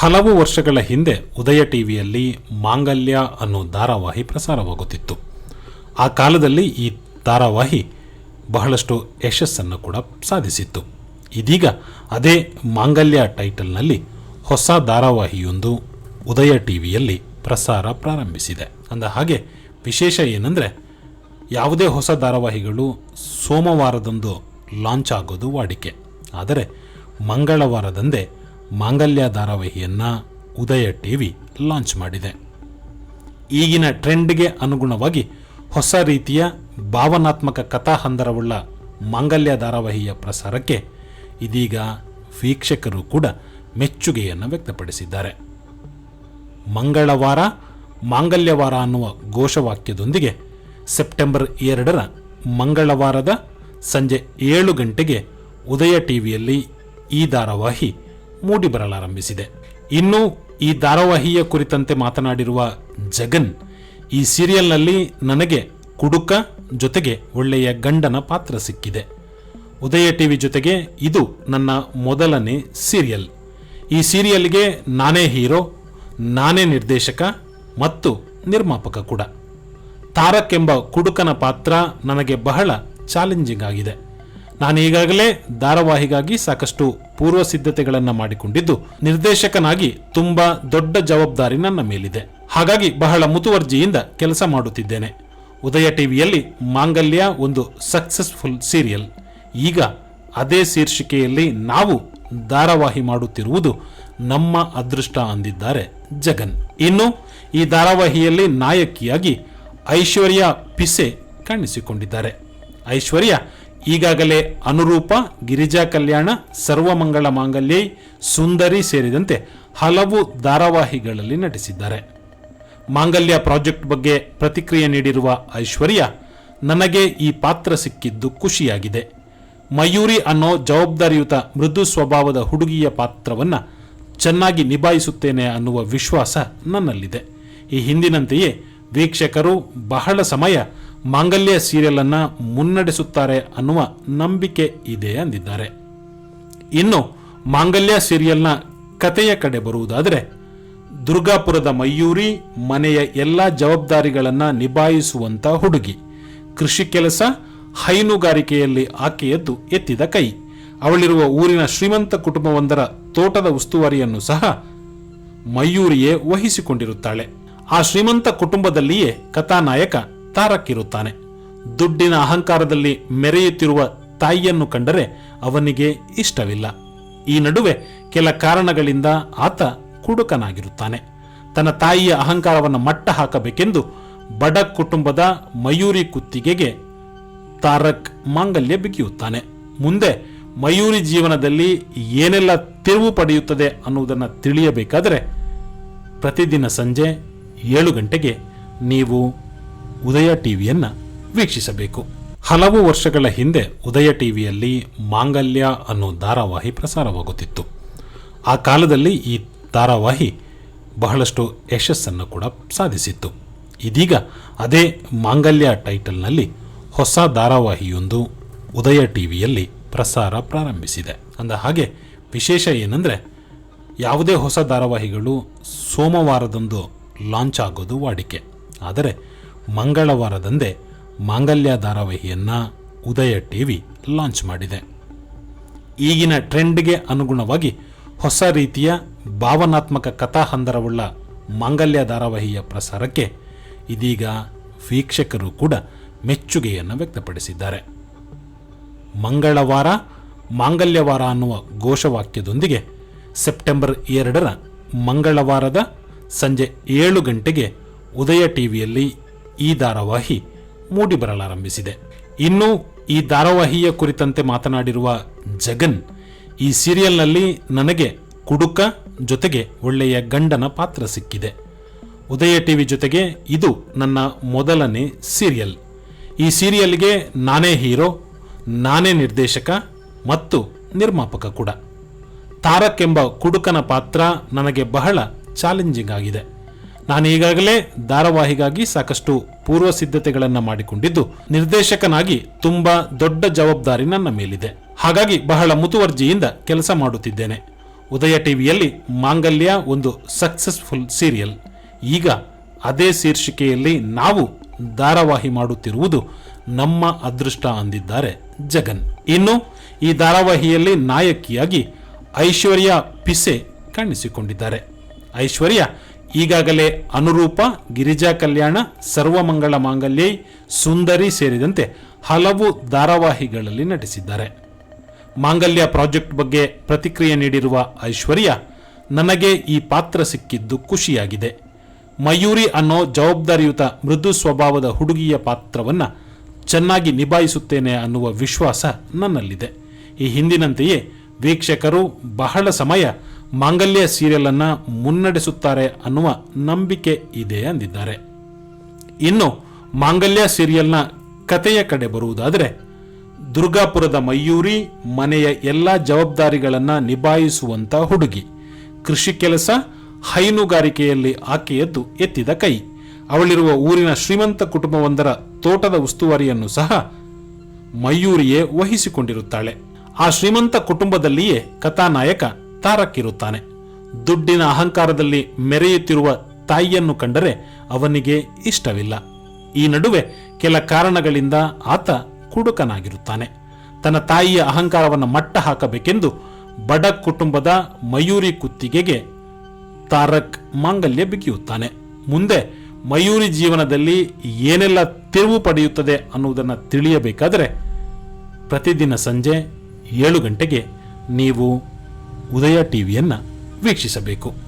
ಹಲವು ವರ್ಷಗಳ ಹಿಂದೆ ಉದಯ ಟಿವಿಯಲ್ಲಿ ಮಾಂಗಲ್ಯ ಅನ್ನೋ ಧಾರಾವಾಹಿ ಪ್ರಸಾರವಾಗುತ್ತಿತ್ತು. ಆ ಕಾಲದಲ್ಲಿ ಈ ಧಾರಾವಾಹಿ ಬಹಳಷ್ಟು ಯಶಸ್ಸನ್ನು ಕೂಡ ಸಾಧಿಸಿತ್ತು. ಇದೀಗ ಅದೇ ಮಾಂಗಲ್ಯ ಟೈಟಲ್ನಲ್ಲಿ ಹೊಸ ಧಾರಾವಾಹಿಯೊಂದು ಉದಯ ಟಿವಿಯಲ್ಲಿ ಪ್ರಸಾರ ಪ್ರಾರಂಭಿಸಿದೆ. ಅಂದ ಹಾಗೆ ವಿಶೇಷ ಏನಂದರೆ ಯಾವುದೇ ಹೊಸ ಧಾರಾವಾಹಿಗಳು ಸೋಮವಾರದಂದು ಲಾಂಚ್ ಆಗೋದು ವಾಡಿಕೆ. ಆದರೆ ಮಂಗಳವಾರದಂದೇ ಮಾಂಗಲ್ಯ ಧಾರಾವಾಹಿಯನ್ನು ಉದಯ ಟಿವಿ ಲಾಂಚ್ ಮಾಡಿದೆ. ಈಗಿನ ಟ್ರೆಂಡ್ಗೆ ಅನುಗುಣವಾಗಿ ಹೊಸ ರೀತಿಯ ಭಾವನಾತ್ಮಕ ಕಥಾಹಂದರವುಳ್ಳ ಮಾಂಗಲ್ಯ ಧಾರಾವಾಹಿಯ ಪ್ರಸಾರಕ್ಕೆ ಇದೀಗ ವೀಕ್ಷಕರು ಕೂಡ ಮೆಚ್ಚುಗೆಯನ್ನು ವ್ಯಕ್ತಪಡಿಸಿದ್ದಾರೆ. ಮಂಗಳವಾರ, ಮಾಂಗಲ್ಯವಾರ ಅನ್ನುವ ಘೋಷವಾಕ್ಯದೊಂದಿಗೆ ಸೆಪ್ಟೆಂಬರ್ ಎರಡರ ಮಂಗಳವಾರದ ಸಂಜೆ ಏಳು ಗಂಟೆಗೆ ಉದಯ ಟಿವಿಯಲ್ಲಿ ಈ ಧಾರಾವಾಹಿ ಮೂಡಿಬರಲಾರಂಭಿಸಿದೆ ಇನ್ನು ಈ ಧಾರಾವಾಹಿಯ ಕುರಿತಂತೆ ಮಾತನಾಡಿರುವ ಜಗನ್, ಈ ಸೀರಿಯಲ್ನಲ್ಲಿ ನನಗೆ ಕುಡುಕ ಜೊತೆಗೆ ಒಳ್ಳೆಯ ಗಂಡನ ಪಾತ್ರ ಸಿಕ್ಕಿದೆ. ಉದಯ ಟಿವಿ ಜೊತೆಗೆ ಇದು ನನ್ನ ಮೊದಲನೇ ಸೀರಿಯಲ್. ಈ ಸೀರಿಯಲ್ಗೆ ನಾನೇ ಹೀರೋ, ನಾನೇ ನಿರ್ದೇಶಕ ಮತ್ತು ನಿರ್ಮಾಪಕ ಕೂಡ. ತಾರಕ್ ಎಂಬ ಕುಡುಕನ ಪಾತ್ರ ನನಗೆ ಬಹಳ ಚಾಲೆಂಜಿಂಗ್ ಆಗಿದೆ. ನಾನು ಈಗಾಗಲೇ ಧಾರಾವಾಹಿಗಾಗಿ ಸಾಕಷ್ಟು ಪೂರ್ವ ಸಿದ್ಧತೆಗಳನ್ನು ಮಾಡಿಕೊಂಡಿದ್ದು, ನಿರ್ದೇಶಕನಾಗಿ ತುಂಬಾ ದೊಡ್ಡ ಜವಾಬ್ದಾರಿ ನನ್ನ ಮೇಲಿದೆ. ಹಾಗಾಗಿ ಬಹಳ ಮುತುವರ್ಜಿಯಿಂದ ಕೆಲಸ ಮಾಡುತ್ತಿದ್ದೇನೆ. ಉದಯ ಟಿವಿಯಲ್ಲಿ ಮಾಂಗಲ್ಯ ಒಂದು ಸಕ್ಸಸ್ಫುಲ್ ಸೀರಿಯಲ್. ಈಗ ಅದೇ ಶೀರ್ಷಿಕೆಯಲ್ಲಿ ನಾವು ಧಾರಾವಾಹಿ ಮಾಡುತ್ತಿರುವುದು ನಮ್ಮ ಅದೃಷ್ಟ ಅಂದಿದ್ದಾರೆ ಜಗನ್. ಇನ್ನು ಈ ಧಾರಾವಾಹಿಯಲ್ಲಿ ನಾಯಕಿಯಾಗಿ ಐಶ್ವರ್ಯ ಪಿಸೆ ಕಾಣಿಸಿಕೊಂಡಿದ್ದಾರೆ. ಐಶ್ವರ್ಯ ಈಗಾಗಲೇ ಅನುರೂಪ, ಗಿರಿಜಾ ಕಲ್ಯಾಣ ಸರ್ವಮಂಗಳ ಮಾಂಗಲ್ಯ, ಸುಂದರಿ ಸೇರಿದಂತೆ ಹಲವು ಧಾರಾವಾಹಿಗಳಲ್ಲಿ ನಟಿಸಿದ್ದಾರೆ. ಮಾಂಗಲ್ಯ ಪ್ರಾಜೆಕ್ಟ್ ಬಗ್ಗೆ ಪ್ರತಿಕ್ರಿಯೆ ನೀಡಿರುವ ಐಶ್ವರ್ಯ, ನನಗೆ ಈ ಪಾತ್ರ ಸಿಕ್ಕಿದ್ದು ಖುಷಿಯಾಗಿದೆ. ಮಯೂರಿ ಅನ್ನೋ ಜವಾಬ್ದಾರಿಯುತ ಮೃದು ಸ್ವಭಾವದ ಹುಡುಗಿಯ ಪಾತ್ರವನ್ನ ಚೆನ್ನಾಗಿ ನಿಭಾಯಿಸುತ್ತೇನೆ ಅನ್ನುವ ವಿಶ್ವಾಸ ನನ್ನಲ್ಲಿದೆ. ಈ ಹಿಂದಿನಂತೆಯೇ ವೀಕ್ಷಕರು ಬಹಳ ಸಮಯ ಮಾಂಗಲ್ಯ ಸೀರಿಯಲ್ ಅನ್ನ ಮುನ್ನಡೆಸುತ್ತಾರೆ ಅನ್ನುವ ನಂಬಿಕೆ ಇದೆ ಅಂದಿದ್ದಾರೆ. ಇನ್ನು ಮಾಂಗಲ್ಯ ಸೀರಿಯಲ್ನ ಕಥೆಯ ಕಡೆ ಬರುವುದಾದರೆ, ದುರ್ಗಾಪುರದ ಮಯೂರಿ ಮನೆಯ ಎಲ್ಲ ಜವಾಬ್ದಾರಿಗಳನ್ನು ನಿಭಾಯಿಸುವಂಥ ಹುಡುಗಿ. ಕೃಷಿ ಕೆಲಸ, ಹೈನುಗಾರಿಕೆಯಲ್ಲಿ ಆಕೆಯದ್ದು ಎತ್ತಿದ ಕೈ. ಅವಳಿರುವ ಊರಿನ ಶ್ರೀಮಂತ ಕುಟುಂಬವೊಂದರ ತೋಟದ ಉಸ್ತುವಾರಿಯನ್ನು ಸಹ ಮಯೂರಿಯೇ ವಹಿಸಿಕೊಂಡಿರುತ್ತಾಳೆ. ಆ ಶ್ರೀಮಂತ ಕುಟುಂಬದಲ್ಲಿಯೇ ಕಥಾನಾಯಕ ತಾರಕ್ ಇರುತ್ತಾನೆ ದುಡ್ಡಿನ ಅಹಂಕಾರದಲ್ಲಿ ಮೆರೆಯುತ್ತಿರುವ ತಾಯಿಯನ್ನು ಕಂಡರೆ ಅವನಿಗೆ ಇಷ್ಟವಿಲ್ಲ. ಈ ನಡುವೆ ಕೆಲ ಕಾರಣಗಳಿಂದ ಆತ ಕುಡುಕನಾಗಿರುತ್ತಾನೆ. ತನ್ನ ತಾಯಿಯ ಅಹಂಕಾರವನ್ನು ಮಟ್ಟ ಹಾಕಬೇಕೆಂದು ಬಡ ಕುಟುಂಬದ ಮಯೂರಿ ಕುತ್ತಿಗೆಗೆ ತಾರಕ್ ಮಾಂಗಲ್ಯ ಬಿಗಿಯುತ್ತಾನೆ. ಮುಂದೆ ಮಯೂರಿ ಜೀವನದಲ್ಲಿ ಏನೆಲ್ಲ ತಿರುವು ಪಡೆಯುತ್ತದೆ ಅನ್ನುವುದನ್ನು ತಿಳಿಯಬೇಕಾದರೆ ಪ್ರತಿದಿನ ಸಂಜೆ ಏಳು ಗಂಟೆಗೆ ನೀವು ಉದಯ ಟಿವಿಯನ್ನು ವೀಕ್ಷಿಸಬೇಕು. ಹಲವು ವರ್ಷಗಳ ಹಿಂದೆ ಉದಯ ಟಿವಿಯಲ್ಲಿ ಮಾಂಗಲ್ಯ ಅನ್ನೋ ಧಾರಾವಾಹಿ ಪ್ರಸಾರವಾಗುತ್ತಿತ್ತು. ಆ ಕಾಲದಲ್ಲಿ ಈ ಧಾರಾವಾಹಿ ಬಹಳಷ್ಟು ಯಶಸ್ಸನ್ನು ಕೂಡ ಸಾಧಿಸಿತ್ತು. ಇದೀಗ ಅದೇ ಮಾಂಗಲ್ಯ ಟೈಟಲ್ನಲ್ಲಿ ಹೊಸ ಧಾರಾವಾಹಿಯೊಂದು ಉದಯ ಟಿವಿಯಲ್ಲಿ ಪ್ರಸಾರ ಪ್ರಾರಂಭಿಸಿದೆ. ಅಂದ ಹಾಗೆ ವಿಶೇಷ ಏನಂದರೆ ಯಾವುದೇ ಹೊಸ ಧಾರಾವಾಹಿಗಳು ಸೋಮವಾರದಂದು ಲಾಂಚ್ ಆಗೋದು ವಾಡಿಕೆ. ಆದರೆ ಮಂಗಳವಾರದಂದೇ ಮಾಂಗಲ್ಯ ಧಾರಾವಾಹಿಯನ್ನು ಉದಯ ಟಿವಿ ಲಾಂಚ್ ಮಾಡಿದೆ. ಈಗಿನ ಟ್ರೆಂಡ್ಗೆ ಅನುಗುಣವಾಗಿ ಹೊಸ ರೀತಿಯ ಭಾವನಾತ್ಮಕ ಕಥಾಹಂದರವುಳ್ಳ ಮಾಂಗಲ್ಯ ಧಾರಾವಾಹಿಯ ಪ್ರಸಾರಕ್ಕೆ ಇದೀಗ ವೀಕ್ಷಕರು ಕೂಡ ಮೆಚ್ಚುಗೆಯನ್ನು ವ್ಯಕ್ತಪಡಿಸಿದ್ದಾರೆ. ಮಂಗಳವಾರ, ಮಾಂಗಲ್ಯವಾರ ಅನ್ನುವ ಘೋಷವಾಕ್ಯದೊಂದಿಗೆ ಸೆಪ್ಟೆಂಬರ್ ಎರಡರ ಮಂಗಳವಾರದ ಸಂಜೆ ಏಳು ಗಂಟೆಗೆ ಉದಯ ಟಿವಿಯಲ್ಲಿ ಈ ಧಾರಾವಾಹಿ ಮೂಡಿಬರಲಾರಂಭಿಸಿದೆ. ಇನ್ನು ಈ ಧಾರಾವಾಹಿಯ ಕುರಿತಂತೆ ಮಾತನಾಡಿರುವ ಜಗನ್, ಈ ಸೀರಿಯಲ್ನಲ್ಲಿ ನನಗೆ ಕುಡುಕ ಜೊತೆಗೆ ಒಳ್ಳೆಯ ಗಂಡನ ಪಾತ್ರ ಸಿಕ್ಕಿದೆ. ಉದಯ ಟಿವಿ ಜೊತೆಗೆ ಇದು ನನ್ನ ಮೊದಲನೇ ಸೀರಿಯಲ್. ಈ ಸೀರಿಯಲ್ಗೆ ನಾನೇ ಹೀರೋ, ನಾನೇ ನಿರ್ದೇಶಕ ಮತ್ತು ನಿರ್ಮಾಪಕ ಕೂಡ. ತಾರಕ್ ಎಂಬ ಕುಡುಕನ ಪಾತ್ರ ನನಗೆ ಬಹಳ ಚಾಲೆಂಜಿಂಗ್ ಆಗಿದೆ. ನಾನು ಈಗಾಗಲೇ ಧಾರಾವಾಹಿಗಾಗಿ ಸಾಕಷ್ಟು ಪೂರ್ವ ಸಿದ್ಧತೆಗಳನ್ನು ಮಾಡಿಕೊಂಡಿದ್ದು, ನಿರ್ದೇಶಕನಾಗಿ ತುಂಬಾ ದೊಡ್ಡ ಜವಾಬ್ದಾರಿ ನನ್ನ ಮೇಲಿದೆ. ಹಾಗಾಗಿ ಬಹಳ ಮುತುವರ್ಜಿಯಿಂದ ಕೆಲಸ ಮಾಡುತ್ತಿದ್ದೇನೆ. ಉದಯ ಟಿವಿಯಲ್ಲಿ ಮಾಂಗಲ್ಯ ಒಂದು ಸಕ್ಸಸ್ಫುಲ್ ಸೀರಿಯಲ್. ಈಗ ಅದೇ ಶೀರ್ಷಿಕೆಯಲ್ಲಿ ನಾವು ಧಾರಾವಾಹಿ ಮಾಡುತ್ತಿರುವುದು ನಮ್ಮ ಅದೃಷ್ಟ ಅಂದಿದ್ದಾರೆ ಜಗನ್. ಇನ್ನು ಈ ಧಾರಾವಾಹಿಯಲ್ಲಿ ನಾಯಕಿಯಾಗಿ ಐಶ್ವರ್ಯ ಪಿಸೆ ಕಾಣಿಸಿಕೊಂಡಿದ್ದಾರೆ. ಐಶ್ವರ್ಯ ಈಗಾಗಲೇ ಅನುರೂಪ, ಗಿರಿಜಾ ಕಲ್ಯಾಣ, ಸರ್ವಮಂಗಳ ಮಾಂಗಲ್ಯ, ಸುಂದರಿ ಸೇರಿದಂತೆ ಹಲವು ಧಾರಾವಾಹಿಗಳಲ್ಲಿ ನಟಿಸಿದ್ದಾರೆ. ಮಾಂಗಲ್ಯ ಪ್ರಾಜೆಕ್ಟ್ ಬಗ್ಗೆ ಪ್ರತಿಕ್ರಿಯೆ ನೀಡಿರುವ ಐಶ್ವರ್ಯ, ನನಗೆ ಈ ಪಾತ್ರ ಸಿಕ್ಕಿದ್ದು ಖುಷಿಯಾಗಿದೆ. ಮಯೂರಿ ಅನ್ನೋ ಜವಾಬ್ದಾರಿಯುತ ಮೃದು ಸ್ವಭಾವದ ಹುಡುಗಿಯ ಪಾತ್ರವನ್ನು ಚೆನ್ನಾಗಿ ನಿಭಾಯಿಸುತ್ತೇನೆ ಅನ್ನುವ ವಿಶ್ವಾಸ ನನ್ನಲ್ಲಿದೆ. ಈ ಹಿಂದಿನಂತೆಯೇ ವೀಕ್ಷಕರು ಬಹಳ ಸಮಯ ಮಾಂಗಲ್ಯ ಸೀರಿಯಲ್ ಅನ್ನ ಮುನ್ನಡೆಸುತ್ತಾರೆ ಅನ್ನುವ ನಂಬಿಕೆ ಇದೆ ಅಂದಿದ್ದಾರೆ. ಇನ್ನು ಮಾಂಗಲ್ಯ ಸೀರಿಯಲ್ನ ಕಥೆಯ ಕಡೆ ಬರುವುದಾದರೆ, ದುರ್ಗಾಪುರದ ಮಯೂರಿ ಮನೆಯ ಎಲ್ಲ ಜವಾಬ್ದಾರಿಗಳನ್ನು ನಿಭಾಯಿಸುವಂಥ ಹುಡುಗಿ. ಕೃಷಿ ಕೆಲಸ, ಹೈನುಗಾರಿಕೆಯಲ್ಲಿ ಆಕೆಯದ್ದು ಎತ್ತಿದ ಕೈ. ಅವಳಿರುವ ಊರಿನ ಶ್ರೀಮಂತ ಕುಟುಂಬವೊಂದರ ತೋಟದ ಉಸ್ತುವಾರಿಯನ್ನು ಸಹ ಮಯೂರಿಯೇ ವಹಿಸಿಕೊಂಡಿರುತ್ತಾಳೆ. ಆ ಶ್ರೀಮಂತ ಕುಟುಂಬದಲ್ಲಿಯೇ ಕಥಾನಾಯಕ ತಾರಕ್ಕಿರುತ್ತಾನೆ ದುಡ್ಡಿನ ಅಹಂಕಾರದಲ್ಲಿ ಮೆರೆಯುತ್ತಿರುವ ತಾಯಿಯನ್ನು ಕಂಡರೆ ಅವನಿಗೆ ಇಷ್ಟವಿಲ್ಲ. ಈ ನಡುವೆ ಕೆಲ ಕಾರಣಗಳಿಂದ ಆತ ಕುಡುಕನಾಗಿರುತ್ತಾನೆ. ತನ್ನ ತಾಯಿಯ ಅಹಂಕಾರವನ್ನು ಮಟ್ಟ ಹಾಕಬೇಕೆಂದು ಬಡ ಕುಟುಂಬದ ಮಯೂರಿ ಕುತ್ತಿಗೆಗೆ ತಾರಕ್ ಮಾಂಗಲ್ಯ ಬಿಗಿಯುತ್ತಾನೆ. ಮುಂದೆ ಮಯೂರಿ ಜೀವನದಲ್ಲಿ ಏನೆಲ್ಲ ತಿರುವು ಪಡೆಯುತ್ತದೆ ಅನ್ನುವುದನ್ನು ತಿಳಿಯಬೇಕಾದರೆ ಪ್ರತಿದಿನ ಸಂಜೆ ಏಳು ಗಂಟೆಗೆ ನೀವು ಉದಯ ಟಿವಿಯನ್ನು ವೀಕ್ಷಿಸಬೇಕು.